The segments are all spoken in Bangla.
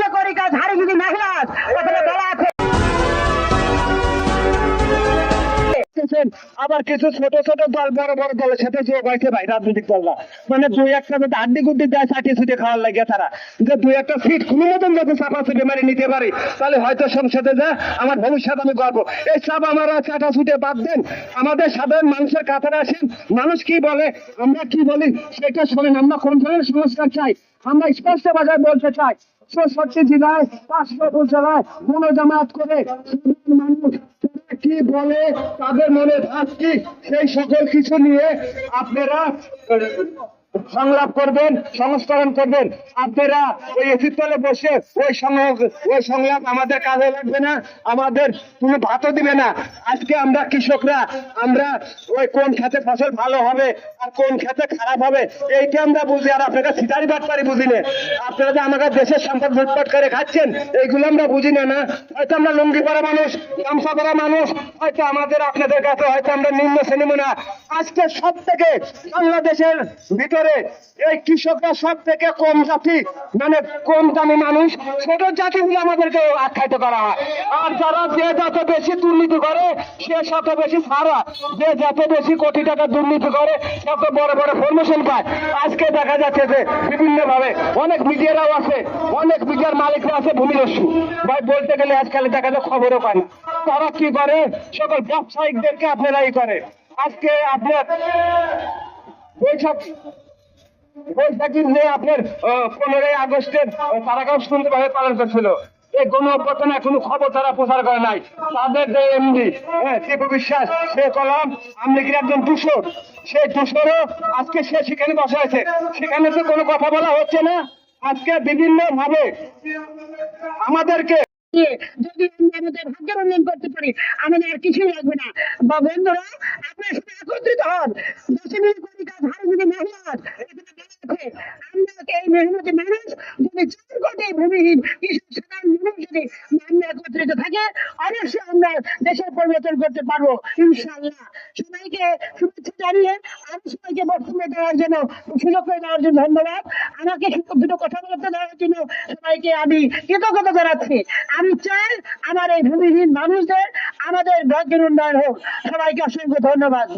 বিভিন্ন করি কাজ হারি যদি মহিলা করতেছেন, আবার কিছু ছোট ছোট দল বড় বড় দলের সাথে যোগ হয়েছে ভাই রাজনৈতিক দলরা মানে দুই একটা যদি আড্ডি গুড্ডি দেয় চাটিয়ে ছুটে খাওয়ার লাগে তারা। যে দুই একটা সিট কোনো মতন যদি চাপা ছুটে মারি নিতে পারি তাহলে হয়তো সংসদে যা আমার ভবিষ্যৎ আমি গর্ব এই চাপ আমরা চাটা ছুটে বাদ দেন। আমাদের সাধারণ মানুষের কাতারে আসেন। মানুষ কি বলে? আমরা কি বলি? সেটা শোনেন। আমরা কোন ধরনের সংস্কার চাই? আমরা স্পষ্ট বাজার বলতে চাই চৌষট্টি জেলায় পাঁচশো উপজেলায় মনোজামাত করে মানুষ কি বলে, তাদের মনে ভাবছি সেই সকল কিছু নিয়ে আপনারা সংলাপ করবেন, সংস্করণ করবেন। আপনারা ওই এসির বসে ওই ওই সংলাপ আমাদের কাজে লাগবে না, আমাদের তুমি ভাতও দিবে না। আজকে আমরা কৃষকরা, আমরা ওই কোন খাতে ফসল ভালো হবে আর কোন খেতে খারাপ হবে, এইটা আমরা বুঝি, আর আপনারা সিটারি বাটপারি বুঝি না। আপনারা যে আমাদের দেশের সম্পদ লুটপাট করে খাচ্ছেন, এইগুলো আমরা বুঝি না না? হয়তো আমরা লুঙ্গি পরা মানুষ, গামছা পরা মানুষ, হয়তো আমাদের আপনাদের কাছে হয়তো আমরা নিম্ন শ্রেণি না আজকে সব থেকে বাংলাদেশের ভিতরে এই কৃষকরা সব থেকে কম জাতি মানে কম দামি মানুষ, ছোট জাতি জাতিগুলো আমাদেরকে আখ্যায়িত করা হয়। আর যারা যে যত বেশি দুর্নীতি করে, সে তত বেশি ছাড়া যে যত বেশি কোটি টাকা দুর্নীতি করে তত বড় বড় প্রমোশন পায়। আজকে দেখা যাচ্ছে যে বিভিন্ন ভাবে অনেক মিডিয়ারাও আছে, অনেক মিডিয়ার মালিকরা আছে ভূমিদস্যু। ভাই, বলতে গেলে আজকাল দেখা যায় খবরও পায় না। তারা কি করে? সকল ব্যবসায়িকদেরকে আপনারাই করে। আজকে আপনার বৈশাখ বৈশাখীর যে আপনার পনেরোই আগস্টের তারাকাও সুন্দরভাবে পালন করছিল। এই গণ কোনো খবর তারা প্রচার করে নাই। তাদের যে এমডি টিপু বিশ্বাস, সে কলম, আমলিগির একজন দূষর। সেই দূষরও আজকে সে সেখানে বসে আছে। সেখানে তো কোনো কথা বলা হচ্ছে না। আজকে বিভিন্ন ভাবে আমাদেরকে যদি আমরা আমাদের ভাগ্যের উন্নয়ন করতে পারি, আমাদের আর কিছুই লাগবে না। বা বন্ধুরা, আপনারা সবাই একত্রিত হন। দশমী করি কাজ হারি যদি মেহনত এখানে বলা আছে। আমরা এই মেহনতি মানুষ, যদি চার কোটি ভূমিহীন কৃষক আমরা এই ভূমিহীন মানুষদের আমাদের ভাগ্যের উন্নয়ন হোক। সবাইকে অসংখ্য ধন্যবাদ।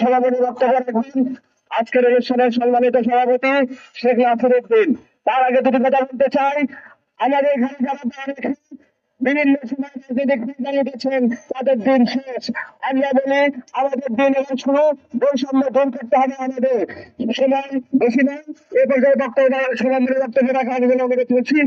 সভাপতি বক্তব্য রাখবেন। আজকের অনুষ্ঠানের সম্মানিত সভাপতি শেখ নাসির উদ্দিন তার আগে দুটি কথা বলতে চাই। আমাদের এখানে যারা দাঁড়িয়ে বিভিন্ন সময় রাজনৈতিক নেতা উঠেছেন তাদের দিন শেষ। আমরা বলি, আমাদের দিন এবং শুরু। বৈষম্য দূর করতে হবে আমাদের। সময় বেশি নয়। এ পর্যায়ে বক্তব্য সভাপতি বক্তব্য রাখা আমি অনুরোধ করছি।